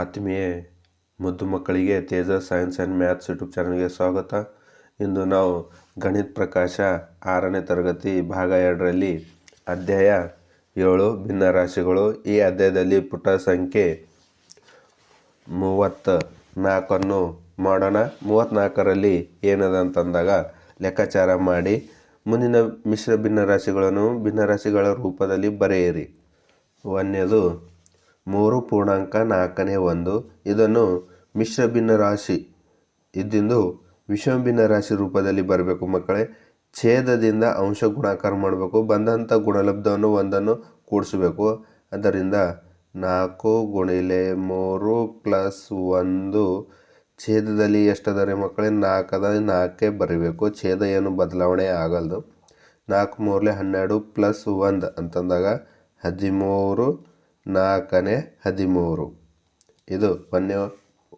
ಆತ್ಮೀಯ ಮುದ್ದು ಮಕ್ಕಳಿಗೆ Teja, science and maths YouTube ಚಾನಲ್ಗೆ ಸ್ವಾಗತ. ಇಂದು ನಾವು ಗಣಿತ ಪ್ರಕಾಶ ಆರನೇ ತರಗತಿ ಭಾಗ ಎರಡರಲ್ಲಿ ಅಧ್ಯಾಯ ಏಳು, ಭಿನ್ನ ರಾಶಿಗಳು. ಈ ಅಧ್ಯಾಯದಲ್ಲಿ ಪುಟ ಸಂಖ್ಯೆ ಮೂವತ್ತ ನಾಲ್ಕನ್ನು ಮಾಡೋಣ. ಮೂವತ್ತ್ನಾಲ್ಕರಲ್ಲಿ ಏನದ ಅಂತಂದಾಗ ಲೆಕ್ಕಾಚಾರ ಮಾಡಿ. ಮುಂದಿನ ಮಿಶ್ರ ಭಿನ್ನರಾಶಿಗಳನ್ನು ಭಿನ್ನರಾಶಿಗಳ ರೂಪದಲ್ಲಿ ಬರೆಯಿರಿ. ಒಂದನೇದು ಮೂರು ಪೂರ್ಣಾಂಕ ನಾಲ್ಕನೇ ಒಂದು. ಇದನ್ನು ಮಿಶ್ರ ಭಿನ್ನರಾಶಿ ಇದ್ದಿಂದು ವಿಷಮ ಭಿನ್ನರಾಶಿ ರೂಪದಲ್ಲಿ ಬರಬೇಕು ಮಕ್ಕಳೇ. ಛೇದದಿಂದ ಅಂಶ ಗುಣಾಕಾರ ಮಾಡಬೇಕು. ಬಂದಂಥ ಗುಣಲಬ್ಧವನ್ನು ಒಂದನ್ನು ಕೂಡಿಸಬೇಕು. ಅದರಿಂದ ನಾಲ್ಕು ಗುಣಿಲೆ ಮೂರು ಪ್ಲಸ್ ಒಂದು. ಛೇದದಲ್ಲಿ ಎಷ್ಟದರೆ ಮಕ್ಕಳೇ? ನಾಲ್ಕದ ನಾಲ್ಕೇ ಬರೀಬೇಕು. ಛೇದ ಏನು? ಬದಲಾವಣೆ ಆಗಲ್ದು. ನಾಲ್ಕು ಮೂರಲೆ ಹನ್ನೆರಡು ಪ್ಲಸ್ ಒಂದು ಅಂತಂದಾಗ ಹದಿಮೂರು ನಾಲ್ಕನೇ ಹದಿಮೂರು. ಇದು ಒಂದನೇ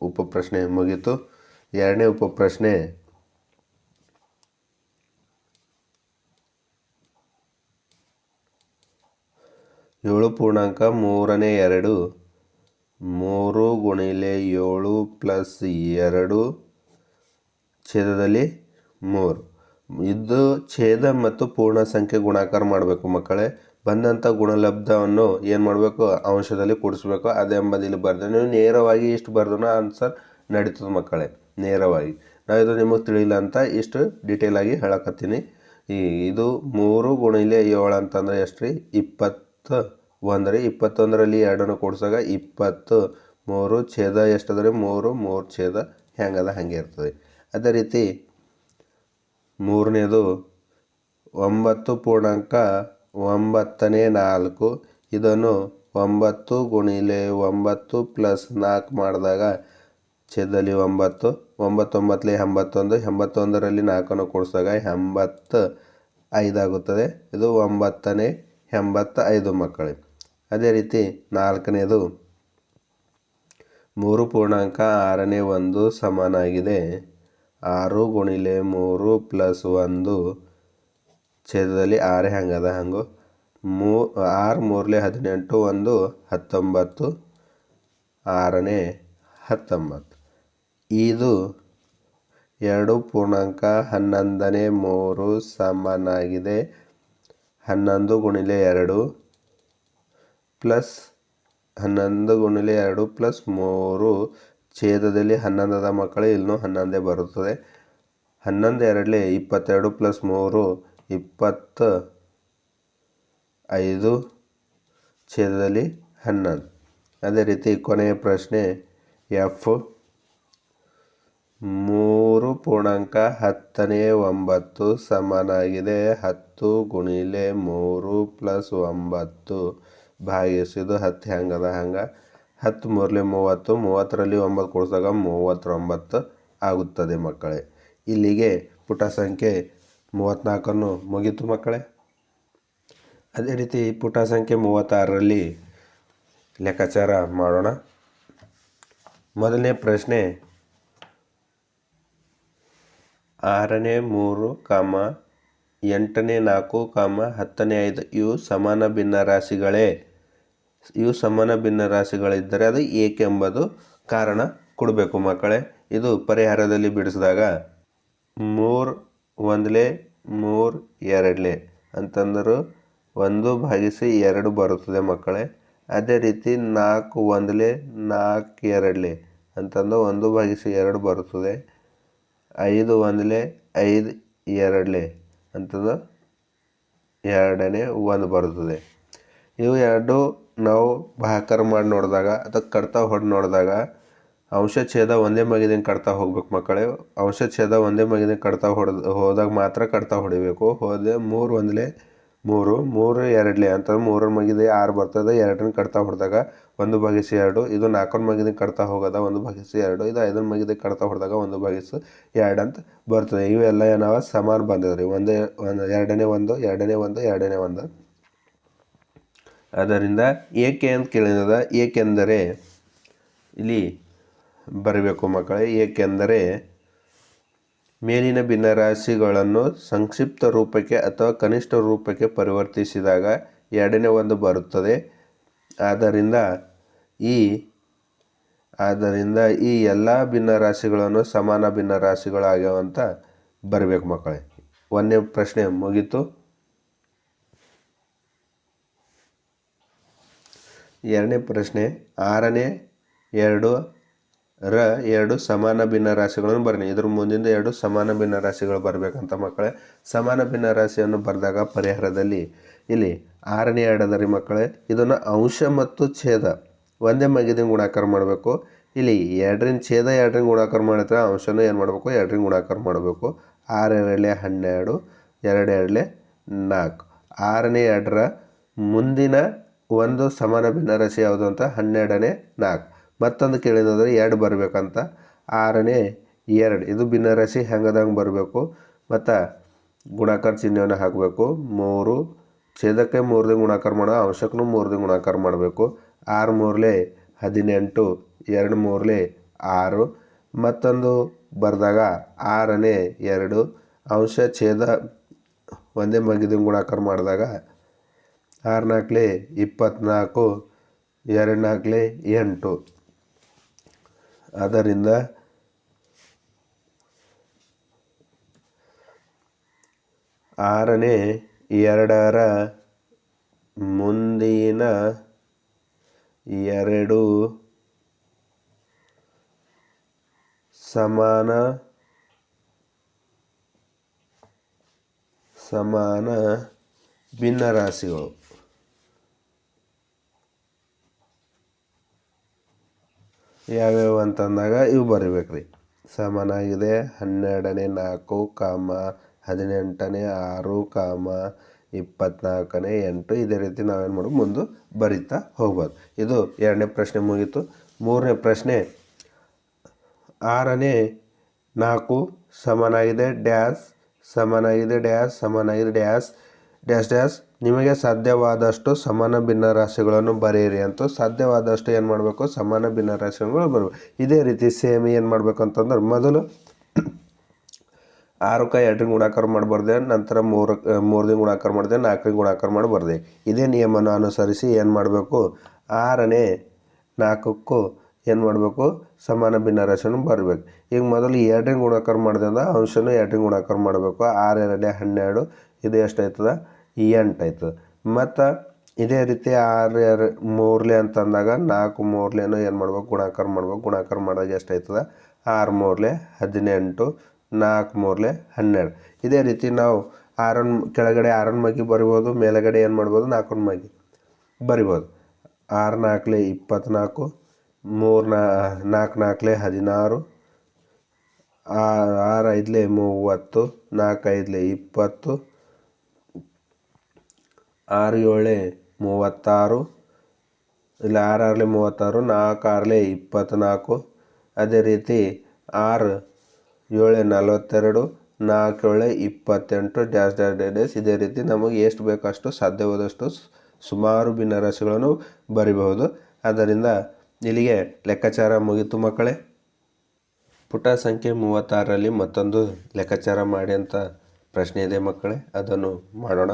ಉಪಪ್ರಶ್ನೆ ಮುಗೀತು. ಎರಡನೇ ಉಪಪ್ರಶ್ನೆ ಏಳು ಪೂರ್ಣಾಂಕ ಮೂರನೇ ಎರಡು. ಮೂರು ಗುಣಿಲೆ ಏಳು ಪ್ಲಸ್ ಎರಡು ಛೇದದಲ್ಲಿ ಮೂರು. ಇದು ಛೇದ ಮತ್ತು ಪೂರ್ಣ ಸಂಖ್ಯೆ ಗುಣಾಕಾರ ಮಾಡಬೇಕು ಮಕ್ಕಳೇ. ಬಂದಂಥ ಗುಣಲಬ್ಧವನ್ನು ಏನು ಮಾಡಬೇಕು? ಅಂಶದಲ್ಲಿ ಕೂಡಿಸ್ಬೇಕು. ಅದೇ ಎಂಬುದಿಲ್ಲಿ ಬರ್ದೆ. ನೀವು ನೇರವಾಗಿ ಇಷ್ಟು ಬರ್ದು ಆನ್ಸರ್ ನಡೀತದೆ ಮಕ್ಕಳೇ. ನೇರವಾಗಿ. ನಾವು ಇದು ನಿಮಗೆ ತಿಳಿಲ್ಲ ಅಂತ ಇಷ್ಟು ಆಗಿ ಹೇಳಕತ್ತೀನಿ. ಈ, ಇದು ಮೂರು ಗುಣಿಲೆ ಏಳು ಅಂತಂದ್ರೆ ಎಷ್ಟು ರೀ ಇಪ್ಪತ್ತು. ಒಂದು ರೀ ಇಪ್ಪತ್ತೊಂದರಲ್ಲಿ ಎರಡನ್ನು ಕೂಡ್ಸಾಗ ಇಪ್ಪತ್ತು. ಮೂರು ಛೇದ ಎಷ್ಟದ ರೀ ಮೂರು ಮೂರು ಛೇದ ಹೆಂಗದ? ಹಾಗೆ ಇರ್ತದೆ. ಅದೇ ರೀತಿ ಮೂರನೇದು ಒಂಬತ್ತು ಪೂರ್ಣಾಂಕ ಒಂಬತ್ತನೇ ನಾಲ್ಕು. ಇದನ್ನು ಒಂಬತ್ತು ಗುಣಿಲೆ ಒಂಬತ್ತು ಪ್ಲಸ್ ನಾಲ್ಕು ಮಾಡಿದಾಗ ಛೇದಲ್ಲಿ ಒಂಬತ್ತು, ಒಂಬತ್ತೊಂಬತ್ತಲೆ ಎಂಬತ್ತೊಂದು, ಎಂಬತ್ತೊಂದರಲ್ಲಿ ನಾಲ್ಕನ್ನು ಕೂಡಿಸಿದಾಗ ಎಂಬತ್ತು ಐದಾಗುತ್ತದೆ. ಇದು ಒಂಬತ್ತನೇ ಎಂಬತ್ತ ಐದು ಮಕ್ಕಳೇ. ಅದೇ ರೀತಿ ನಾಲ್ಕನೇದು ಮೂರು ಪೂರ್ಣಾಂಕ ಆರನೇ ಒಂದು ಸಮನಾಗಿದೆ. ಆರು ಗುಣಿಲೆ ಮೂರು ಪ್ಲಸ್ ಒಂದು ಛೇದದಲ್ಲಿ ಆರೇ ಹಂಗದ ಹಂಗು. ಮೂ, ಆರು ಮೂರಲೆ ಹದಿನೆಂಟು ಒಂದು ಹತ್ತೊಂಬತ್ತು, ಆರನೇ ಹತ್ತೊಂಬತ್ತು. ಇದು ಎರಡು ಪೂರ್ಣಾಂಕ ಹನ್ನೊಂದನೇ ಮೂರು ಸಮನಾಗಿದೆ. ಹನ್ನೊಂದು ಗುಣಿಲೆ ಎರಡು ಪ್ಲಸ್ ಹನ್ನೊಂದು ಗುಣಿಲೆ ಎರಡು ಪ್ಲಸ್ ಮೂರು. ಛೇದದಲ್ಲಿ ಹನ್ನೊಂದದ ಮಕ್ಕಳು ಇಲ್ಲೂ ಹನ್ನೊಂದೇ ಬರುತ್ತದೆ. ಹನ್ನೊಂದು ಎರಡಲೇ ಇಪ್ಪತ್ತೆರಡು ಪ್ಲಸ್ ಮೂರು ಇಪ್ಪತ್ತು ಐದು ಛೇದದಲ್ಲಿ ಹನ್ನೊಂದು. ಅದೇ ರೀತಿ ಕೊನೆಯ ಪ್ರಶ್ನೆ ಎಫ್ ಮೂರು ಪೂರ್ಣಾಂಕ ಹತ್ತನೇ ಒಂಬತ್ತು ಸಮನಾಗಿದೆ. ಹತ್ತು ಗುಣಿಲೆ ಮೂರು ಪ್ಲಸ್ ಒಂಬತ್ತು ಭಾಗಿಸಿದು ಹತ್ತು ಹೆಂಗದ ಹಂಗೆ. ಹತ್ತು ಮೂರಲೆ ಮೂವತ್ತು, ಮೂವತ್ತರಲ್ಲಿ ಒಂಬತ್ತು ಕೊಡಿಸಿದಾಗ ಮೂವತ್ತೊಂಬತ್ತು ಆಗುತ್ತದೆ ಮಕ್ಕಳೇ. ಇಲ್ಲಿಗೆ ಪುಟ ಸಂಖ್ಯೆ ಮೂವತ್ತ್ನಾಲ್ಕನ್ನು ಮುಗೀತು ಮಕ್ಕಳೇ. ಅದೇ ರೀತಿ ಪುಟ ಸಂಖ್ಯೆ ಮೂವತ್ತಾರರಲ್ಲಿ ಲೆಕ್ಕಾಚಾರ ಮಾಡೋಣ. ಮೊದಲನೇ ಪ್ರಶ್ನೆ, ಆರನೇ ಮೂರು ಕಾಮ ಎಂಟನೇ ನಾಲ್ಕು ಕಾಮ ಹತ್ತನೇ ಐದು ಇವು ಸಮಾನ ಭಿನ್ನ ರಾಶಿಗಳೇ. ಇವು ಸಮಾನ ಭಿನ್ನ ರಾಶಿಗಳಿದ್ದರೆ ಅದು ಏಕೆಂಬುದು ಕಾರಣ ಕೊಡಬೇಕು ಮಕ್ಕಳೇ. ಇದು ಪರಿಹಾರದಲ್ಲಿ ಬಿಡಿಸಿದಾಗ ಮೂರು ಒಂದಲೇ, ಮೂರು, ಎರಡಲೇ ಅಂತಂದರು ಒಂದು ಭಾಗಿಸಿ ಎರಡು ಬರುತ್ತದೆ ಮಕ್ಕಳೇ. ಅದೇ ರೀತಿ ನಾಲ್ಕು ಒಂದಲೇ, ನಾಲ್ಕು ಎರಡಲೇ ಅಂತಂದು ಒಂದು ಭಾಗಿಸಿ ಎರಡು ಬರುತ್ತದೆ. ಐದು ಒಂದಲೇ, ಐದು ಎರಡಲೇ ಅಂತಂದು ಎರಡನೇ ಒಂದು ಬರುತ್ತದೆ. ಇವು ಎರಡು ನಾವು ಭಾಗಾಕಾರ ಮಾಡಿ ನೋಡಿದಾಗ ಅಥವಾ ಕಡ್ತಾ ಹೊಡೆದು ನೋಡಿದಾಗ ಅಂಶ ಛೇದ ಒಂದೇ ಮಗಿದಿನ ಕಡ್ತಾ ಹೋಗ್ಬೇಕು ಮಕ್ಕಳೇ. ಅಂಶ ಛೇದ ಒಂದೇ ಮಗಿದಂಗೆ ಕಡ್ತಾ ಹೊಡೆದು ಹೋದಾಗ ಮಾತ್ರ ಕಡ್ತಾ ಹೊಡಿಬೇಕು. ಹೋದೆ ಮೂರು ಒಂದಲೇ ಮೂರು ಮೂರು ಎರಡ್ಲೆ ಅಂತ ಮೂರರ ಮಗಿದೆ ಆರು ಬರ್ತದೆ ಎರಡನ್ನ ಕಡ್ತಾ ಹೊಡೆದಾಗ ಒಂದು ಭಾಗಿಸಿ ಎರಡು. ಇದು ನಾಲ್ಕನ ಮಗಿದೆ ಕಡ್ತಾ ಹೋಗೋದ ಒಂದು ಭಾಗಿಸಿ ಎರಡು. ಇದು ಐದರ ಮಗಿದೆ ಕಡ್ತಾ ಹೊಡೆದಾಗ ಒಂದು ಭಾಗಿಸು ಎರಡು ಅಂತ ಬರ್ತದೆ. ಇವೆಲ್ಲ ಏನವ? ಸಮಾನ ಬಂದಿದೆ ರೀ ಒಂದೇ, ಒಂದು, ಎರಡನೇ ಒಂದು ಎರಡನೇ ಒಂದು ಎರಡನೇ ಒಂದು. ಅದರಿಂದ ಏಕೆ ಅಂತ ಕೇಳಿದ ಏಕೆಂದರೆ ಇಲ್ಲಿ ಬರಬೇಕು ಮಕ್ಕಳೇ, ಏಕೆಂದರೆ ಮೇಲಿನ ಭಿನ್ನರಾಶಿಗಳನ್ನು ಸಂಕ್ಷಿಪ್ತ ರೂಪಕ್ಕೆ ಅಥವಾ ಕನಿಷ್ಠ ರೂಪಕ್ಕೆ ಪರಿವರ್ತಿಸಿದಾಗ ಎರಡನೇ ಒಂದು ಬರುತ್ತದೆ. ಆದ್ದರಿಂದ ಈ ಆದ್ದರಿಂದ ಈ ಎಲ್ಲ ಭಿನ್ನರಾಶಿಗಳನ್ನು ಸಮಾನ ಭಿನ್ನರಾಶಿಗಳಾಗ್ಯಾವಂತ ಬರಬೇಕು ಮಕ್ಕಳೇ. ಒಂದನೇ ಪ್ರಶ್ನೆ ಮುಗೀತು. ಎರಡನೇ ಪ್ರಶ್ನೆ, ಆರನೇ, ಎರಡು ರ ಎರಡು ಸಮಾನ ಭಿನ್ನರಾಶಿಗಳನ್ನು ಬನ್ನಿ. ಇದ್ರ ಮುಂದಿಂದ ಎರಡು ಸಮಾನ ಭಿನ್ನರಾಶಿಗಳು ಬರಬೇಕಂತ ಮಕ್ಕಳೇ. ಸಮಾನ ಭಿನ್ನರಾಶಿಯನ್ನು ಬರೆದಾಗ ಪರಿಹಾರದಲ್ಲಿ ಇಲ್ಲಿ ಆರನೇ ಎರಡದರಿ ಮಕ್ಕಳೇ, ಇದನ್ನು ಅಂಶ ಮತ್ತು ಛೇದ. ಒಂದೇ ಮಗಿದಿನ ಗುಣಾಕಾರ ಮಾಡಬೇಕು. ಇಲ್ಲಿ ಎರಡರಿಂದ ಛೇದ, ಎರಡರಿಂದ ಗುಣಾಕಾರ ಮಾಡಿದ್ರೆ ಅಂಶನೂ ಏನು ಮಾಡಬೇಕು? ಎರಡರಿಂದ ಗುಣಾಕಾರ ಮಾಡಬೇಕು. ಆರು ಎರಡಲೆ ಹನ್ನೆರಡು ಎರಡು ಎರಡಲೆ ನಾಲ್ಕು. ಆರನೇ ಎರಡರ ಮುಂದಿನ ಒಂದು ಸಮಾನ ಭಿನ್ನರಾಶಿ ಯಾವುದು ಅಂತ? ಹನ್ನೆರಡನೇ ನಾಲ್ಕು. ಮತ್ತೊಂದು ಕೇಳಿದ್ರೆ ಎರಡು ಬರಬೇಕಂತ. ಆರನೇ ಎರಡು. ಇದು ಭಿನ್ನರಾಶಿ ಹೆಂಗದಂಗೆ ಬರಬೇಕು. ಮತ್ತು ಗುಣಾಕಾರ ಚಿಹ್ನೆಯನ್ನು ಹಾಕಬೇಕು. ಮೂರು, ಛೇದಕ್ಕೆ ಮೂರನೇ ಗುಣಾಕಾರ ಮಾಡೋ ಅಂಶಕ್ಕೂ ಮೂರನೇ ಗುಣಾಕಾರ ಮಾಡಬೇಕು. ಆರು ಮೂರಲೆ ಹದಿನೆಂಟು, ಎರಡು ಮೂರಲೆ ಆರು. ಮತ್ತೊಂದು ಬರೆದಾಗ ಆರನೇ ಎರಡು. ಅಂಶ ಛೇದ ಒಂದೇ ಮಗಿದ ಗುಣಾಕಾರ ಮಾಡಿದಾಗ ಆರು ನಾಲ್ಕಲೆ ಇಪ್ಪತ್ತ್ನಾಲ್ಕು ಎರಡು ನಾಲ್ಕಲೆ ಎಂಟು. ಆದ್ದರಿಂದ ಆರನೇ ಎರಡರ ಮುಂದಿನ ಎರಡು ಸಮಾನ ಸಮಾನ ಭಿನ್ನರಾಶಿಗಳು. ಯಾವ್ಯಾವ ಅಂತಂದಾಗ ಇವು ಬರಿಬೇಕ್ರಿ. ಸಮನಾಗಿದೆ ಹನ್ನೆರಡನೇ ನಾಲ್ಕು ಕಾಮ ಹದಿನೆಂಟನೇ ಆರು ಕಾಮ ಇಪ್ಪತ್ನಾಲ್ಕನೇ ಎಂಟು. ಇದೇ ರೀತಿ ನಾವೇನು ಮಾಡೋದು ಮುಂದೆ ಬರಿತಾ ಹೋಗ್ಬೋದು. ಇದು ಎರಡನೇ ಪ್ರಶ್ನೆ ಮುಗೀತು. ಮೂರನೇ ಪ್ರಶ್ನೆ, ಆರನೇ ನಾಲ್ಕು ಸಮನಾಗಿದೆ ಡ್ಯಾಶ್ ಸಮನಾಗಿದೆ ಡ್ಯಾಶ್, ಸಮನಾಗಿದೆ ಡ್ಯಾಸ್ ಡ್ಯಾಸ್ ಡ್ಯಾಶ್ ನಿಮಗೆ ಸಾಧ್ಯವಾದಷ್ಟು ಸಮಾನ ಭಿನ್ನರಾಶಿಗಳನ್ನು ಬರೆಯಿರಿ ಅಂತ ಸಾಧ್ಯವಾದಷ್ಟು ಏನು ಮಾಡಬೇಕು? ಸಮಾನ ಭಿನ್ನರಾಶಿಗಳು ಬರಬೇಕು. ಇದೇ ರೀತಿ ಸೇಮ್ ಏನು ಮಾಡಬೇಕು ಅಂತಂದ್ರೆ ಮೊದಲು ಆರಕ್ಕೆ ಎರಡರಿಂದ ಗುಣಾಕಾರ ಮಾಡಬಾರ್ದೆ ಬರ್ದೆ ನಂತರ ಮೂರು ದಿನ ಗುಣಾಕಾರ ಮಾಡಿದೆ, ನಾಲ್ಕರಿಂದ ಗುಣಾಕಾರ ಮಾಡಿ ಬರ್ದೆ ಇದೇ ನಿಯಮನ ಅನುಸರಿಸಿ ಏನು ಮಾಡಬೇಕು? ಆರನೇ ನಾಲ್ಕಕ್ಕೂ ಏನು ಮಾಡಬೇಕು? ಸಮಾನ ಭಿನ್ನರಾಶಿಯನ್ನು ಬರಬೇಕು. ಈಗ ಮೊದಲು ಎರಡರಿಂದ ಗುಣಾಕಾರ ಮಾಡಿದೆ ಅಂದ್ರೆ ಅಂಶನೂ ಎರಡರಿಂದ ಗುಣಾಕಾರ ಮಾಡಬೇಕು. ಆರು ಎರಡೇ ಹನ್ನೆರಡು, ಇದು ಎಷ್ಟಾಯ್ತದ ಎಂಟು ಎಂಟಾಯ್ತದ ಮತ್ತು ಇದೇ ರೀತಿ ಆರು ಎರಡು ಮೂರ್ಲೆ ಅಂತಂದಾಗ ನಾಲ್ಕು ಮೂರಲೇನೂ ಏನು ಮಾಡ್ಬೇಕು? ಗುಣಾಕಾರ ಮಾಡ್ಬೇಕು. ಗುಣಾಕಾರ ಮಾಡಿದಾಗ ಎಷ್ಟಾಯ್ತದ ಆರು ಮೂರ್ಲೆ, ಹದಿನೆಂಟು, ನಾಲ್ಕು ಮೂರ್ಲೆ, ಹನ್ನೆರಡು. ಇದೇ ರೀತಿ ನಾವು ಆರನ್ ಕೆಳಗಡೆ ಆರನ್ ಮಗಿ ಬರಿಬೋದು, ಮೇಲಗಡೆ ಏನು ಮಾಡ್ಬೋದು? ನಾಲ್ಕನ ಮಗಿ ಬರಿಬೋದು. ಆರು ನಾಲ್ಕಲೆ ಇಪ್ಪತ್ತ್ನಾಲ್ಕು, ಮೂರು ನಾ, ನಾಲ್ಕು ನಾಲ್ಕಲೆ ಹದಿನಾರು ಆರು ಐದಲೆ ಮೂವತ್ತು, ನಾಲ್ಕು ಐದಲೆ ಇಪ್ಪತ್ತು ಆರು ಏಳು ಮೂವತ್ತಾರು, ಇಲ್ಲ ಆರು ಮೂವತ್ತಾರು ನಾಲ್ಕು ಆರಲೆ ಇಪ್ಪತ್ತ್ನಾಲ್ಕು ಅದೇ ರೀತಿ ಆರು ಏಳು ನಲವತ್ತೆರಡು ನಾಲ್ಕು ಏಳು ಇಪ್ಪತ್ತೆಂಟು ಡ್ಯಾಶ್ ಡ್ಯಾಶ್ ಡ್ಯಾಶ್ ಡ್ಯಾಸ್ ಇದೇ ರೀತಿ ನಮಗೆ ಎಷ್ಟು ಬೇಕಷ್ಟು ಸಾಧ್ಯವಾದಷ್ಟು ಸುಮಾರು ಭಿನ್ನರಾಶಿಗಳನ್ನು ಬರಿಬಹುದು. ಆದ್ದರಿಂದ ಇಲ್ಲಿಗೆ ಲೆಕ್ಕಾಚಾರ ಮುಗೀತು ಮಕ್ಕಳೇ. ಪುಟ ಸಂಖ್ಯೆ ಮೂವತ್ತಾರರಲ್ಲಿ ಮತ್ತೊಂದು ಲೆಕ್ಕಾಚಾರ ಮಾಡಿ ಅಂತ ಪ್ರಶ್ನೆ ಇದೆ ಮಕ್ಕಳೇ. ಅದನ್ನು ಮಾಡೋಣ.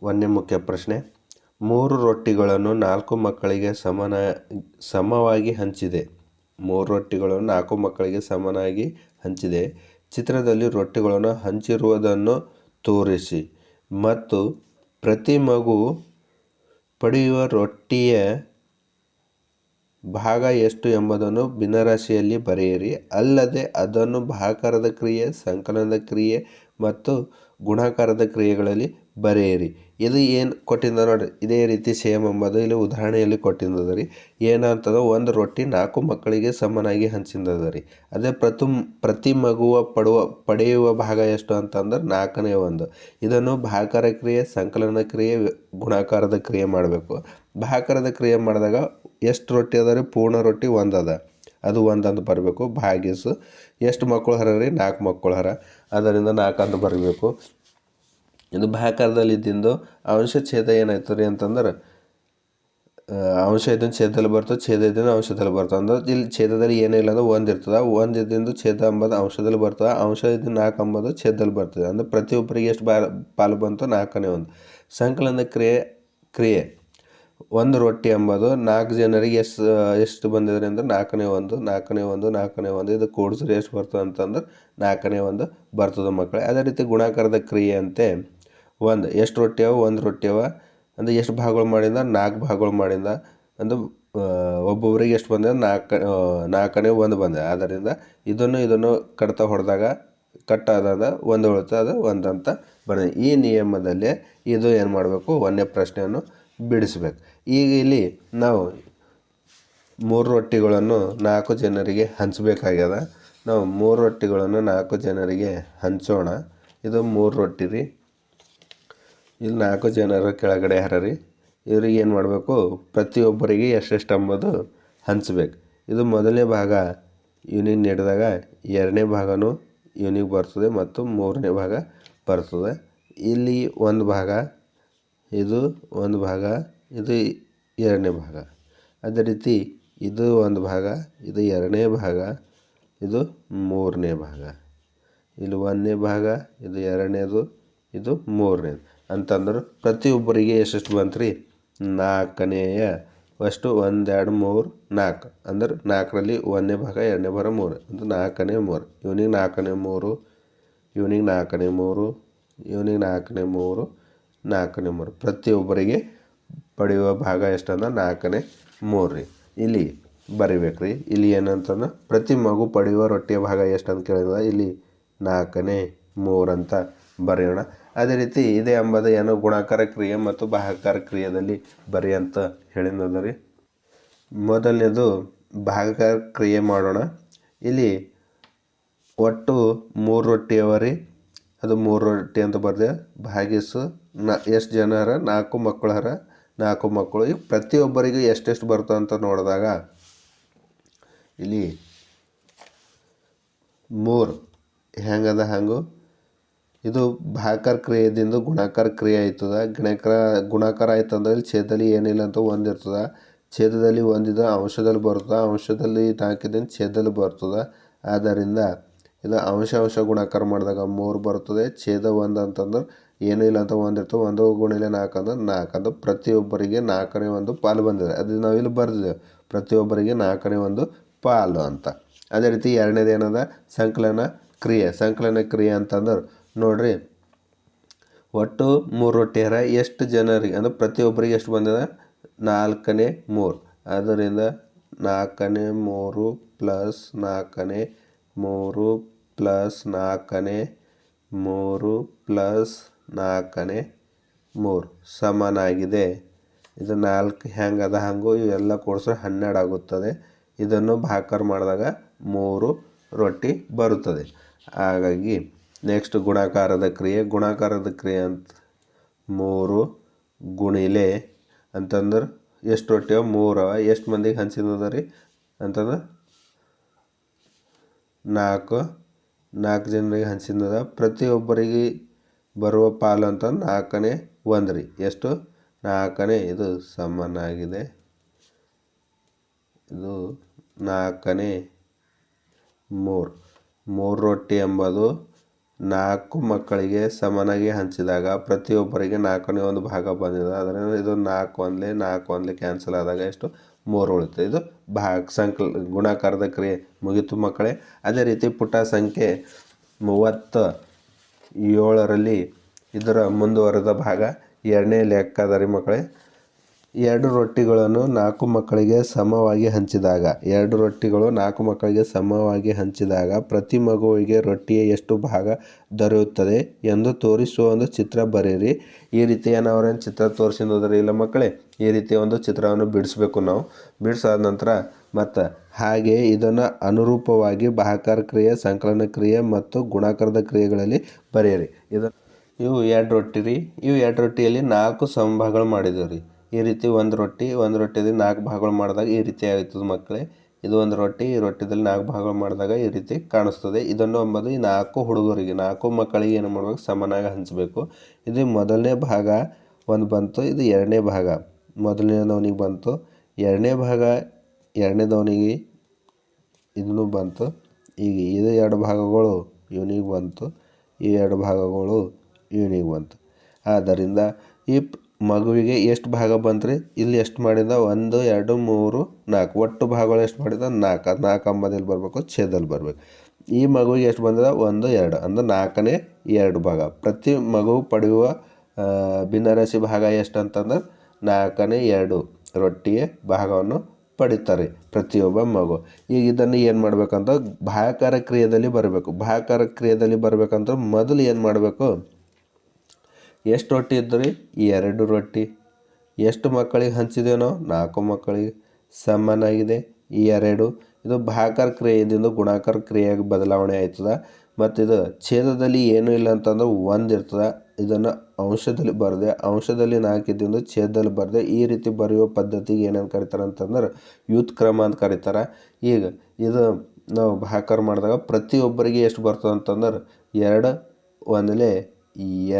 ಒಂದನೇ ಮುಖ್ಯ ಪ್ರಶ್ನೆ. ಮೂರು ರೊಟ್ಟಿಗಳನ್ನು ನಾಲ್ಕು ಮಕ್ಕಳಿಗೆ ಸಮನ, ಸಮವಾಗಿ ಹಂಚಿದೆ. ಮೂರು ರೊಟ್ಟಿಗಳನ್ನು ನಾಲ್ಕು ಮಕ್ಕಳಿಗೆ ಸಮನಾಗಿ ಹಂಚಿದೆ. ಚಿತ್ರದಲ್ಲಿ ರೊಟ್ಟಿಗಳನ್ನು ಹಂಚಿರುವುದನ್ನು ತೋರಿಸಿ. ಮತ್ತು ಪ್ರತಿ ಮಗು ಪಡೆಯುವ ರೊಟ್ಟಿಯ ಭಾಗ ಎಷ್ಟು ಎಂಬುದನ್ನು ಭಿನ್ನರಾಶಿಯಲ್ಲಿ ಬರೆಯಿರಿ. ಅಲ್ಲದೆ ಅದನ್ನು ಭಾಕಾರದ ಕ್ರಿಯೆ, ಸಂಕಲನದ ಕ್ರಿಯೆ ಮತ್ತು ಗುಣಾಕಾರದ ಕ್ರಿಯೆಗಳಲ್ಲಿ ಬರೆಯಿರಿ. ಇದು ಏನು ಕೊಟ್ಟಿದ್ದ ನೋಡಿರಿ, ಇದೇ ರೀತಿ ಸೇಮ್ ಎಂಬುದು ಇಲ್ಲಿ ಉದಾಹರಣೆಯಲ್ಲಿ ಕೊಟ್ಟಿದ್ದದ ರೀ ಏನಂತದ ಒಂದು ರೊಟ್ಟಿ ನಾಲ್ಕು ಮಕ್ಕಳಿಗೆ ಸಮನಾಗಿ ಹಂಚಿದ್ದದ ರೀ ಅದೇ ಪ್ರತಿ ಪ್ರತಿ ಮಗುವ ಪಡುವ, ಪಡೆಯುವ ಭಾಗ ಎಷ್ಟು ಅಂತಂದ್ರೆ, ನಾಲ್ಕನೇ ಒಂದು. ಇದನ್ನು ಭಾಕಾರ ಕ್ರಿಯೆ, ಸಂಕಲನ ಕ್ರಿಯೆ, ಗುಣಾಕಾರದ ಕ್ರಿಯೆ ಮಾಡಬೇಕು. ಭಾಕಾರದ ಕ್ರಿಯೆ ಮಾಡಿದಾಗ ಎಷ್ಟು ರೊಟ್ಟಿ ಅದ ರೀ? ಪೂರ್ಣ ರೊಟ್ಟಿ ಒಂದದ ಅದ. ಒಂದಂತ ಬರಬೇಕು. ಭಾಗಿಸು ಎಷ್ಟು ಮಕ್ಕಳು ಹರ ರೀ? ನಾಲ್ಕು ಮಕ್ಕಳು ಹರ. ಅದರಿಂದ ನಾಲ್ಕು ಅಂತ ಬರಬೇಕು. ಇದು ಬಾಹ್ಯಾಕಾರದಲ್ಲಿ ಇದ್ದಿಂದು ಅಂಶ ಛೇದ ಏನಾಯ್ತು ರೀ ಅಂತಂದ್ರೆ ಅಂಶ ಇದ್ದಿಂದ ಛೇದದಲ್ಲಿ ಬರ್ತದೆ, ಛೇದ ಇದ್ದಿಂದ ಅಂಶದಲ್ಲಿ ಬರ್ತದೆ. ಅಂದ್ರೆ ಇಲ್ಲಿ ಛೇದದಲ್ಲಿ ಏನಿಲ್ಲ ಅಂದ್ರೆ ಒಂದು ಇರ್ತದೆ. ಒಂದು ಇದ್ದಿಂದು ಛೇದ ಅಂಬೋದು ಅಂಶದಲ್ಲಿ ಬರ್ತದೆ. ಅಂಶ ಇದ್ದ ನಾಲ್ಕು ಅಂಬೋದು ಛೇದದಲ್ಲಿ ಬರ್ತದೆ. ಅಂದರೆ ಪ್ರತಿಯೊಬ್ಬರಿಗೆ ಎಷ್ಟು ಬಾ ಪಾಲು ಬಂತು ನಾಲ್ಕನೇ ಒಂದು. ಸಂಕಲನದ ಕ್ರಿಯೆ ಕ್ರಿಯೆ. ಒಂದು ರೊಟ್ಟಿ ಅಂಬೋದು ನಾಲ್ಕು ಜನರಿಗೆ ಎಷ್ಟು ಎಷ್ಟು ಬಂದಿದ್ರೆ ಅಂದ್ರೆ ನಾಲ್ಕನೇ ಒಂದು ನಾಲ್ಕನೇ ಒಂದು ನಾಲ್ಕನೇ ಒಂದು. ಇದು ಕೂಡಿಸ್ರೆ ಎಷ್ಟು ಬರ್ತದೆ ಅಂತಂದ್ರೆ ನಾಲ್ಕನೇ ಒಂದು ಬರ್ತದೆ ಮಕ್ಕಳೇ. ಅದೇ ರೀತಿ ಗುಣಾಕಾರದ ಕ್ರಿಯೆ ಅಂತೆ ಒಂದು ಎಷ್ಟು ರೊಟ್ಟಿ ಅವ ಒಂದು ರೊಟ್ಟಿ ಅವ ಅಂದ್ರೆ ಎಷ್ಟು ಭಾಗಗಳು ಮಾಡಿಂದ ನಾಲ್ಕು ಭಾಗಗಳು ಮಾಡಿಂದ ಅಂದ್ರೆ ಆ, ಒಬ್ಬೊಬ್ಬರಿಗೆ ಎಷ್ಟು ಬಂದ ನಾಲ್ಕು ನಾಲ್ಕನೇ ಒಂದು ಬಂದಿದೆ ಆದ್ದರಿಂದ ಇದನ್ನು ಇದನ್ನು ಕಡ್ತ ಹೊಡೆದಾಗ ಕಟ್ ಆದಾಗ ಒಂದು ಅದು ಒಂದು ಅಂತ ಬಂದಿದೆ ಈ ನಿಯಮದಲ್ಲಿ ಇದು ಏನು ಮಾಡಬೇಕು? ಒಂದೇ ಪ್ರಶ್ನೆಯನ್ನು ಬಿಡಿಸ್ಬೇಕು. ಈಗ ಇಲ್ಲಿ ನಾವು ಮೂರು ರೊಟ್ಟಿಗಳನ್ನು ನಾಲ್ಕು ಜನರಿಗೆ ಹಂಚಬೇಕಾಗ್ಯದ. ನಾವು ಮೂರು ರೊಟ್ಟಿಗಳನ್ನು ನಾಲ್ಕು ಜನರಿಗೆ ಹಂಚೋಣ. ಇದು ಮೂರು ರೊಟ್ಟಿ ರೀ. ಇಲ್ಲಿ ನಾಲ್ಕು ಜನರು ಕೆಳಗಡೆ ಹರರಿ ಇವ್ರಿಗೆ ಏನು ಮಾಡಬೇಕು? ಪ್ರತಿಯೊಬ್ಬರಿಗೆ ಎಷ್ಟೆಷ್ಟು ಅಂಬೋದು ಹಂಚ್ಬೇಕು. ಇದು ಮೊದಲನೇ ಭಾಗ. ಇವನಿಗೆ ನೀಡಿದಾಗ ಎರಡನೇ ಭಾಗವೂ ಇವನಿಗೆ ಬರ್ತದೆ ಮತ್ತು ಮೂರನೇ ಭಾಗ ಬರ್ತದೆ. ಇಲ್ಲಿ ಒಂದು ಭಾಗ, ಇದು ಒಂದು ಭಾಗ, ಇದು ಎರಡನೇ ಭಾಗ. ಅದೇ ರೀತಿ ಇದು ಒಂದು ಭಾಗ, ಇದು ಎರಡನೇ ಭಾಗ, ಇದು ಮೂರನೇ ಭಾಗ. ಇಲ್ಲಿ ಒಂದನೇ ಭಾಗ, ಇದು ಎರಡನೇದು, ಇದು ಮೂರನೇದು. ಅಂತಂದ್ರೆ. ಪ್ರತಿಯೊಬ್ಬರಿಗೆ ಎಷ್ಟೆಷ್ಟು ಬಂತು ರೀ ನಾಲ್ಕನೆಯ ಫಸ್ಟು ಒಂದು ಎರಡು ಮೂರು ನಾಲ್ಕು. ಅಂದ್ರೆ ನಾಲ್ಕರಲ್ಲಿ ಒಂದನೇ ಭಾಗ, ಎರಡನೇ ಭಾಗ, ಮೂರು. ಅಂದ್ರೆ ನಾಲ್ಕನೇ ಮೂರು. ಇವನಿಗೆ ನಾಲ್ಕನೇ ಮೂರು, ಇವ್ನಿಗೆ ನಾಲ್ಕನೇ ಮೂರು, ಇವ್ನಿಗೆ ನಾಲ್ಕನೇ ಮೂರು ನಾಲ್ಕನೇ ಮೂರು. ಪ್ರತಿಯೊಬ್ಬರಿಗೆ ಪಡೆಯುವ ಭಾಗ ಎಷ್ಟಂದ್ರೆ ನಾಲ್ಕನೇ ಮೂರು ರೀ. ಇಲ್ಲಿ ಬರಿಬೇಕು ರೀ ಇಲ್ಲಿ ಏನಂತಂದ್ರೆ ಪ್ರತಿ ಮಗು ಪಡೆಯುವ ರೊಟ್ಟಿಯ ಭಾಗ ಎಷ್ಟು ಅಂತ ಕೇಳಿದ್ರೆ? ಇಲ್ಲಿ ನಾಲ್ಕನೇ ಮೂರು ಅಂತ ಬರೆಯೋಣ. ಅದೇ ರೀತಿ ಇದೇ ಎಂಬುದು ಏನು ಗುಣಾಕಾರ ಕ್ರಿಯೆ ಮತ್ತು ಭಾಗಾಕಾರ ಕ್ರಿಯೆಯಲ್ಲಿ ಬರಿ ಅಂತ ಹೇಳಿದ ರೀ ಮೊದಲನೇದು ಭಾಗಾಕಾರ ಕ್ರಿಯೆ ಮಾಡೋಣ. ಇಲ್ಲಿ ಒಟ್ಟು ಮೂರು ರೊಟ್ಟಿ ಅವ ರೀ ಅದು ಮೂರು ರೊಟ್ಟಿ ಅಂತ ಬರ್ದೆ. ಭಾಗಿಸು. ನಾ ಎಷ್ಟು ಜನ ಅರ ನಾಲ್ಕು ಮಕ್ಕಳು ಹರ ನಾಲ್ಕು ಮಕ್ಕಳು. ಈಗ ಪ್ರತಿಯೊಬ್ಬರಿಗೂ ಎಷ್ಟೆಷ್ಟು ಬರ್ತದೆ ಅಂತ ನೋಡಿದಾಗ ಇಲ್ಲಿ ಮೂರು. ಹೆಂಗದ ಹಂಗು? ಇದು ಭಾಕಾರ ಕ್ರಿಯೆದಿಂದ ಗುಣಾಕಾರ ಕ್ರಿಯೆ ಆಯ್ತದ. ಗುಣಾಕಾರ ಗುಣಾಕಾರ ಆಯ್ತು ಅಂದ್ರೆ ಇಲ್ಲಿ ಛೇದದಲ್ಲಿ ಏನಿಲ್ಲ ಅಂತ ಒಂದಿರ್ತದ ಛೇದದಲ್ಲಿ ಒಂದಿದ ಅಂಶದಲ್ಲಿ ಬರ್ತದೆ ಅಂಶದಲ್ಲಿ ಹಾಕಿದ್ರೆ ಛೇದದಲ್ಲಿ ಬರ್ತದೆ ಆದ್ದರಿಂದ ಇದು ಅಂಶ ಅಂಶ ಗುಣಾಕಾರ ಮಾಡಿದಾಗ ಮೂರು ಬರ್ತದೆ ಛೇದ ಒಂದು ಅಂತಂದ್ರೆ ಏನೂ ಇಲ್ಲ ಅಂತ ಒಂದಿರ್ತದೆ ಒಂದು ಗುಣಿಲೆ ನಾಲ್ಕು ಅಂದ್ರೆ ನಾಲ್ಕು. ಅಂದ್ರೆ ಪ್ರತಿಯೊಬ್ಬರಿಗೆ ನಾಲ್ಕನೇ ಒಂದು ಪಾಲು ಬಂದಿದೆ. ಅದು ನಾವು ಇಲ್ಲಿ ಬರೆದಿದ್ದೇವೆ. ಪ್ರತಿಯೊಬ್ಬರಿಗೆ ನಾಲ್ಕನೇ ಒಂದು ಪಾಲು ಅಂತ. ಅದೇ ರೀತಿ ಎರಡನೇದು ಏನದ? ಸಂಕಲನ ಕ್ರಿಯೆ. ಸಂಕಲನ ಕ್ರಿಯೆ ಅಂತಂದ್ರೆ ನೋಡ್ರಿ. ಒಟ್ಟು ಮೂರು ರೊಟ್ಟಿ ಹರ ಎಷ್ಟು ಜನರಿಗೆ, ಅಂದ್ರೆ ಪ್ರತಿಯೊಬ್ಬರಿಗೆ ಎಷ್ಟು ಬಂದಿದೆ? ನಾಲ್ಕನೇ ಮೂರು. ಅದರಿಂದ ನಾಲ್ಕನೇ ಮೂರು ಪ್ಲಸ್ ನಾಲ್ಕನೇ ಮೂರು ಪ್ಲಸ್ ನಾಲ್ಕನೇ ಮೂರು ಪ್ಲಸ್ ನಾಲ್ಕನೇ ಮೂರು ಸಮನಾಗಿದೆ. ಇದು ನಾಲ್ಕು ಹೆಂಗದ ಹಂಗು ಇವೆಲ್ಲ ಕೂಡಿಸಿದ್ರೆ ಹನ್ನೆರಡು ಆಗುತ್ತದೆ. ಇದನ್ನು ಭಾಕರ್ ಮಾಡಿದಾಗ ಮೂರು ರೊಟ್ಟಿ ಬರುತ್ತದೆ. ಹಾಗಾಗಿ ನೆಕ್ಸ್ಟ್ ಗುಣಾಕಾರದ ಕ್ರಿಯೆ ಗುಣಾಕಾರದ ಕ್ರಿಯೆ ಅಂತ ಮೂರು ಗುಣಿಲೆ ಅಂತಂದ್ರೆ ಎಷ್ಟು ರೊಟ್ಟಿ ಮೂರು. ಎಷ್ಟು ಮಂದಿಗೆ ಹಂಚಿದ ರೀ? ಅಂತಂದ್ರೆ ನಾಲ್ಕು ನಾಲ್ಕು ಜನರಿಗೆ ಹಂಚಿದ ಪ್ರತಿಯೊಬ್ಬರಿಗೆ ಬರುವ ಪಾಲು ಅಂತ ನಾಲ್ಕನೇ ಒಂದು ರೀ. ಎಷ್ಟು? ನಾಲ್ಕನೇ. ಇದು ಸಮನಾಗಿದೆ. ಇದು ನಾಲ್ಕನೇ ಮೂರು. ಮೂರು ರೊಟ್ಟಿ ಎಂಬುದು ನಾಲ್ಕು ಮಕ್ಕಳಿಗೆ ಸಮನಾಗಿ ಹಂಚಿದಾಗ ಪ್ರತಿಯೊಬ್ಬರಿಗೆ ನಾಲ್ಕನೇ ಒಂದು ಭಾಗ ಬಂದಿದೆ. ಅದರಿಂದ ಇದು ನಾಲ್ಕು ಒಂದಲೆ ನಾಲ್ಕು ಒಂದ್ಲಿ ಕ್ಯಾನ್ಸಲ್ ಆದಾಗ ಎಷ್ಟು? ಮೂರು ಉಳಿತು ಇದು ಭಾಗ ಸಂಕಲ್, ಗುಣಾಕಾರದ ಕ್ರಿಯೆ ಮುಗಿತು ಮಕ್ಕಳೇ. ಅದೇ ರೀತಿ ಪುಟ ಸಂಖ್ಯೆ ಮೂವತ್ತ ಏಳರಲ್ಲಿ ಇದರ ಮುಂದುವರೆದ ಭಾಗ ಎರಡನೇ ಲೆಕ್ಕದ ರೀ ಮಕ್ಕಳೇ. ಎರಡು ರೊಟ್ಟಿಗಳನ್ನು ನಾಲ್ಕು ಮಕ್ಕಳಿಗೆ ಸಮವಾಗಿ ಹಂಚಿದಾಗ. ಎರಡು ರೊಟ್ಟಿಗಳು ನಾಲ್ಕು ಮಕ್ಕಳಿಗೆ ಸಮವಾಗಿ ಹಂಚಿದಾಗ ಪ್ರತಿ ಮಗುವಿಗೆ ರೊಟ್ಟಿಯ ಎಷ್ಟು ಭಾಗ ದೊರೆಯುತ್ತದೆ ಎಂದು ತೋರಿಸುವ ಒಂದು ಚಿತ್ರ ಬರೀರಿ ಈ ರೀತಿಯ ಏನಾವ್ರೇನು ಚಿತ್ರ ತೋರಿಸಿದ್ರೆ ಇಲ್ಲ ಮಕ್ಕಳೇ, ಈ ರೀತಿಯ ಒಂದು ಚಿತ್ರವನ್ನು ಬಿಡಿಸ್ಬೇಕು ನಾವು. ಬಿಡಿಸಾದ ನಂತರ ಮತ್ತು ಹಾಗೆ ಇದನ್ನು ಅನುರೂಪವಾಗಿ ಭಾಕಾರ ಕ್ರಿಯೆ, ಸಂಕಲನ ಕ್ರಿಯೆ ಮತ್ತು ಗುಣಾಕಾರದ ಕ್ರಿಯೆಗಳಲ್ಲಿ ಬರೆಯಿರಿ. ಇದು ಇವು ಎರಡು ರೊಟ್ಟಿ ರೀ. ಇವು ಎರಡು ರೊಟ್ಟಿಯಲ್ಲಿ ನಾಲ್ಕು ಸಮಭಾಗಗಳು ಮಾಡಿದ್ದೇವೆ ರೀ ಈ ರೀತಿ ಒಂದು ರೊಟ್ಟಿ, ಒಂದು ರೊಟ್ಟಿಯಲ್ಲಿ ನಾಲ್ಕು ಭಾಗಗಳು ಮಾಡಿದಾಗ ಈ ರೀತಿ ಆಗುತ್ತದೆ ಮಕ್ಕಳೇ. ಇದು ಒಂದು ರೊಟ್ಟಿ, ಈ ರೊಟ್ಟಿದಲ್ಲಿ ನಾಲ್ಕು ಭಾಗಗಳು ಮಾಡಿದಾಗ ಈ ರೀತಿ ಕಾಣಿಸ್ತದೆ. ಇದನ್ನು ಅಂಬೋದು ಈ ನಾಲ್ಕು ಹುಡುಗರಿಗೆ, ನಾಲ್ಕು ಮಕ್ಕಳಿಗೆ ಏನು ಮಾಡಬೇಕು? ಸಮನಾಗಿ ಹಂಚಬೇಕು. ಇದು ಮೊದಲನೇ ಭಾಗ ಒಂದು ಬಂತು, ಇದು ಎರಡನೇ ಭಾಗ. ಮೊದಲನೇದವನಿಗೆ ಬಂತು, ಎರಡನೇ ಭಾಗ ಎರಡನೇದವನಿಗೆ ಇದನ್ನು ಬಂತು. ಈಗ ಇದು ಎರಡು ಭಾಗಗಳು ಇವನಿಗೆ ಬಂತು, ಈ ಎರಡು ಭಾಗಗಳು ಇವನಿಗೆ ಬಂತು. ಆದ್ದರಿಂದ ಈ ಮಗುವಿಗೆ ಎಷ್ಟು ಭಾಗ ಬಂತ್ರಿ? ಇಲ್ಲಿ ಎಷ್ಟು ಮಾಡಿದ? ಒಂದು, ಎರಡು, ಮೂರು, ನಾಲ್ಕು. ಒಟ್ಟು ಭಾಗಗಳು ಎಷ್ಟು ಮಾಡಿದ? ನಾಲ್ಕು. ನಾಲ್ಕು ಅಂಬದಲ್ಲಿ ಬರಬೇಕು ಛೇದಲ್ಲಿ ಬರಬೇಕು. ಈ ಮಗುವಿಗೆ ಎಷ್ಟು ಬಂದಿದೆ? ಒಂದು, ಎರಡು. ಅಂದ್ರೆ ನಾಲ್ಕನೇ ಎರಡು ಭಾಗ. ಪ್ರತಿ ಮಗು ಪಡೆಯುವ ಭಿನ್ನರಾಶಿ ಭಾಗ ಎಷ್ಟು ಅಂತಂದ್ರೆ ನಾಲ್ಕನೇ ಎರಡು ರೊಟ್ಟಿಯ ಭಾಗವನ್ನು ಪಡಿತಾರೆ ಪ್ರತಿಯೊಬ್ಬ ಮಗು. ಈಗ ಇದನ್ನು ಏನು ಮಾಡಬೇಕಂತ ಭಾಕಾರ ಕ್ರಿಯೆಯಲ್ಲಿ ಬರಬೇಕು. ಭಾಕಾರ ಕ್ರಿಯೆಯಲ್ಲಿ ಬರಬೇಕಂದ್ರೆ ಮೊದಲು ಏನು ಮಾಡಬೇಕು? ಎಷ್ಟು ರೊಟ್ಟಿ ಇದ್ದು ರೀ? ಎರಡು ರೊಟ್ಟಿ. ಎಷ್ಟು ಮಕ್ಕಳಿಗೆ ಹಂಚಿದ್ದೇವೆ ನಾವು? ನಾಲ್ಕು ಮಕ್ಕಳಿಗೆ. ಸಮನಾಗಿದೆ. ಈ ಎರಡು. ಇದು ಭಾಗಾಕಾರ ಕ್ರಿಯೆಯಿಂದ ಗುಣಾಕಾರ ಕ್ರಿಯೆಯಾಗಿ ಬದಲಾವಣೆ ಆಯ್ತದ. ಮತ್ತು ಇದು ಛೇದದಲ್ಲಿ ಏನೂ ಇಲ್ಲ ಅಂತಂದ್ರೆ ಒಂದು ಇರ್ತದೆ. ಇದನ್ನು ಅಂಶದಲ್ಲಿ ಬರದೆ, ಅಂಶದಲ್ಲಿ ನಾಲ್ಕಿದ್ದು ಛೇದದಲ್ಲಿ ಬರದೆ, ಈ ರೀತಿ ಬರೆಯುವ ಪದ್ಧತಿಗೆ ಏನಂತ ಕರೀತಾರೆ ಅಂತಂದ್ರೆ ಯೂತ್ ಕ್ರಮ ಅಂತ ಕರೀತಾರೆ. ಈಗ ಇದು ನಾವು ಭಾಕಾರ ಮಾಡಿದಾಗ ಪ್ರತಿಯೊಬ್ಬರಿಗೆ ಎಷ್ಟು ಬರ್ತದೆ ಅಂತಂದ್ರೆ ಎರಡು, ಒಂದಲೇ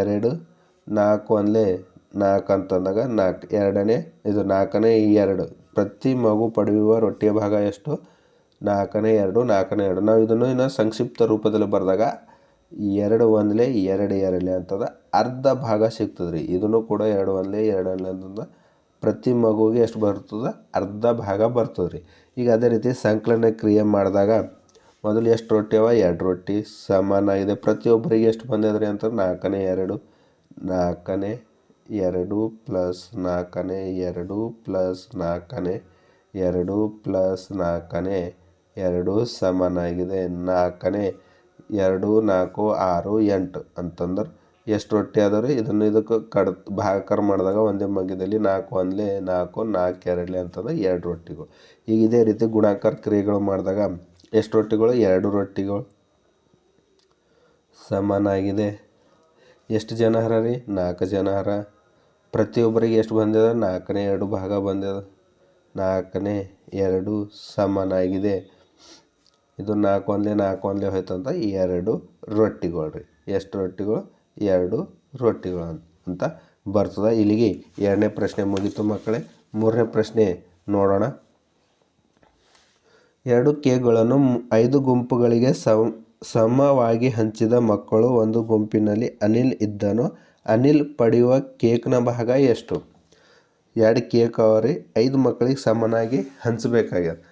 ಎರಡು ನಾಲ್ಕು ಒಂದಲೇ ನಾಲ್ಕು ಅಂತಂದಾಗ ನಾಲ್ಕು, ಎರಡನೇ, ಇದು ನಾಲ್ಕನೇ ಎರಡು. ಪ್ರತಿ ಮಗು ಪಡೆಯುವ ರೊಟ್ಟಿಯ ಭಾಗ ಎಷ್ಟು? ನಾಲ್ಕನೇ ಎರಡು ನಾಲ್ಕನೇ ಎರಡು. ನಾವು ಇದನ್ನು ಇನ್ನು ಸಂಕ್ಷಿಪ್ತ ರೂಪದಲ್ಲಿ ಬರೆದಾಗ ಎರಡು ಒಂದಲೇ, ಎರಡು ಎರಡಲೇ ಅಂತದ ಅರ್ಧ ಭಾಗ ಸಿಗ್ತದೆ ರೀ ಇದನ್ನು ಕೂಡ ಎರಡು ಒಂದಲೇ, ಎರಡು ಅಂತಂದ ಪ್ರತಿ ಮಗುವಿಗೆ ಎಷ್ಟು ಬರ್ತದೆ? ಅರ್ಧ ಭಾಗ ಬರ್ತದೆ ರೀ ಈಗ ಅದೇ ರೀತಿ ಸಂಕಲನ ಕ್ರಿಯೆ ಮಾಡಿದಾಗ ಮೊದಲು ಎಷ್ಟು ರೊಟ್ಟಿ ಅವ? ಎರಡು ರೊಟ್ಟಿ. ಇದೆ. ಪ್ರತಿಯೊಬ್ಬರಿಗೆ ಎಷ್ಟು ಬಂದಿದ್ರಿ ಅಂತಂದ್ರೆ ನಾಲ್ಕನೇ ಎರಡು. ನಾಲ್ಕನೇ, ಎರಡು ಪ್ಲಸ್ ನಾಲ್ಕನೇ, ಎರಡು ಪ್ಲಸ್ ನಾಲ್ಕನೇ, ಎರಡು ಪ್ಲಸ್ ನಾಲ್ಕನೇ, ಎರಡು ಸಮನಾಗಿದೆ. ನಾಲ್ಕನೇ, ಎರಡು, ನಾಲ್ಕು, ಆರು, ಎಂಟು ಅಂತಂದ್ರೆ ಎಷ್ಟು ರೊಟ್ಟಿ ಅದಾವ ರೀ ಇದನ್ನು ಇದಕ್ಕೆ ಕಡ್, ಭಾಗಾಕಾರ ಮಾಡಿದಾಗ ಒಂದೇ ಮಗ್ಗದಲ್ಲಿ ನಾಲ್ಕು ಒಂದಲೇ, ನಾಲ್ಕು ನಾಲ್ಕು, ಎರಡಲೇ ಅಂತಂದ್ರೆ ಎರಡು ರೊಟ್ಟಿಗಳು. ಈಗ ಇದೇ ರೀತಿ ಗುಣಾಕಾರ ಕ್ರಿಯೆಗಳು ಮಾಡಿದಾಗ ಎಷ್ಟು ರೊಟ್ಟಿಗಳು? ಎರಡು ರೊಟ್ಟಿಗಳು. ಸಮನಾಗಿದೆ. ಎಷ್ಟು ಜನ ಹರ ರೀ? ನಾಲ್ಕು ಜನ ಹರ ಪ್ರತಿಯೊಬ್ಬರಿಗೆ ಎಷ್ಟು ಬಂದಿದೆ? ನಾಲ್ಕನೇ ಎರಡು ಭಾಗ ಬಂದಿದೆ. ನಾಲ್ಕನೇ ಎರಡು ಸಮನಾಗಿದೆ. ಇದು ನಾಲ್ಕು ಒಂದಲೇ ನಾಲ್ಕು ಒಂದಲೇ ಹೋಯ್ತಂತ ಎರಡು ರೊಟ್ಟಿಗಳು ರೀ. ಎಷ್ಟು ರೊಟ್ಟಿಗಳು? ಎರಡು ರೊಟ್ಟಿಗಳು ಅಂತ- ಬರ್ತದೆ. ಇಲ್ಲಿಗೆ ಎರಡನೇ ಪ್ರಶ್ನೆ ಮುಗೀತು ಮಕ್ಕಳೇ. ಮೂರನೇ ಪ್ರಶ್ನೆ ನೋಡೋಣ. ಎರಡು ಕೇಕ್ಗಳನ್ನು ಐದು ಗುಂಪುಗಳಿಗೆ ಸಮ ಸಮವಾಗಿ ಹಂಚಿದ ಮಕ್ಕಳು ಒಂದು ಗುಂಪಿನಲ್ಲಿ ಅನಿಲ್ ಇದ್ದನು. ಅನಿಲ್ ಪಡೆಯುವ ಕೇಕ್ನ ಭಾಗ ಎಷ್ಟು? ಎರಡು ಕೇಕ್ ಅವರಿ. ಐದು ಮಕ್ಕಳಿಗೆ ಸಮನಾಗಿ ಹಂಚಬೇಕಾಗ್ಯದ.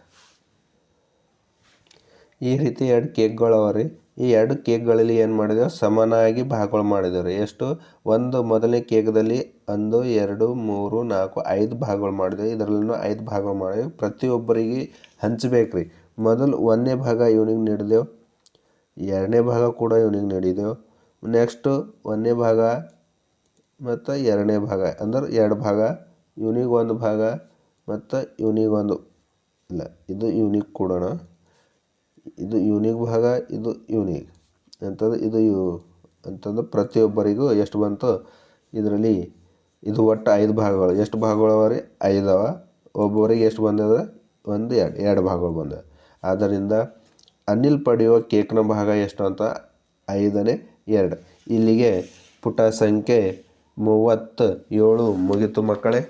ಈ ರೀತಿ ಎರಡು ಕೇಕ್ಗಳು ಅವ ರೀ ಈ ಎರಡು ಕೇಕ್ಗಳಲ್ಲಿ ಏನು ಮಾಡಿದೆವು? ಸಮನಾಗಿ ಭಾಗಗಳು ಮಾಡಿದೇವೆ. ಎಷ್ಟು? ಒಂದು ಮೊದಲನೇ ಕೇಕ್ದಲ್ಲಿ ಒಂದು, ಎರಡು, ಮೂರು, ನಾಲ್ಕು, ಐದು ಭಾಗಗಳು ಮಾಡಿದೆವು. ಇದರಲ್ಲೂ ಐದು ಭಾಗಗಳು ಮಾಡಿದೆವು. ಪ್ರತಿಯೊಬ್ಬರಿಗೆ ಹಂಚ್ಬೇಕು ರೀ ಮೊದಲು ಒಂದನೇ ಭಾಗ ಇವನಿಗೆ ನೀಡಿದೆವು. ಎರಡನೇ ಭಾಗ ಕೂಡ ಇವನಿಗೆ ನಡೀದೆವು ನೆಕ್ಸ್ಟು ಒಂದನೇ ಭಾಗ ಮತ್ತು ಎರಡನೇ ಭಾಗ. ಅಂದ್ರೆ ಎರಡು ಭಾಗ ಇವನಿಗೆ ಒಂದು ಭಾಗ ಮತ್ತು ಇವನಿಗೆ ಒಂದು. ಇಲ್ಲ, ಇದು ಇವ್ನಿಗೆ ಕೊಡೋಣ. ಇದು ಇವ್ನಿಗೆ ಭಾಗ, ಇದು ಇವ್ನಿಗೆ ಅಂತಂದು ಇದು ಇವು ಅಂತಂದು ಪ್ರತಿಯೊಬ್ಬರಿಗೂ ಎಷ್ಟು ಬಂತು? ಇದರಲ್ಲಿ ಇದು ಒಟ್ಟು ಐದು ಭಾಗಗಳು. ಎಷ್ಟು ಭಾಗಗಳು ಅವ ರೀ? ಐದವ. ಒಬ್ಬೊಬ್ಬರಿಗೆ ಎಷ್ಟು ಬಂದದ? ಒಂದು ಎರಡು ಎರಡು ಭಾಗಗಳು ಬಂದವೆ. ಆದ್ದರಿಂದ ಅನಿಲ್ ಪಡೆಯುವ ಕೇಕ್ನ ಭಾಗ ಎಷ್ಟು ಅಂತ? ಐದನೇ ಎರಡು ಇಲ್ಲಿಗೆ ಪುಟ ಸಂಖ್ಯೆ ಮೂವತ್ತ ಏಳು ಮುಗಿತು ಮಕ್ಕಳೇ.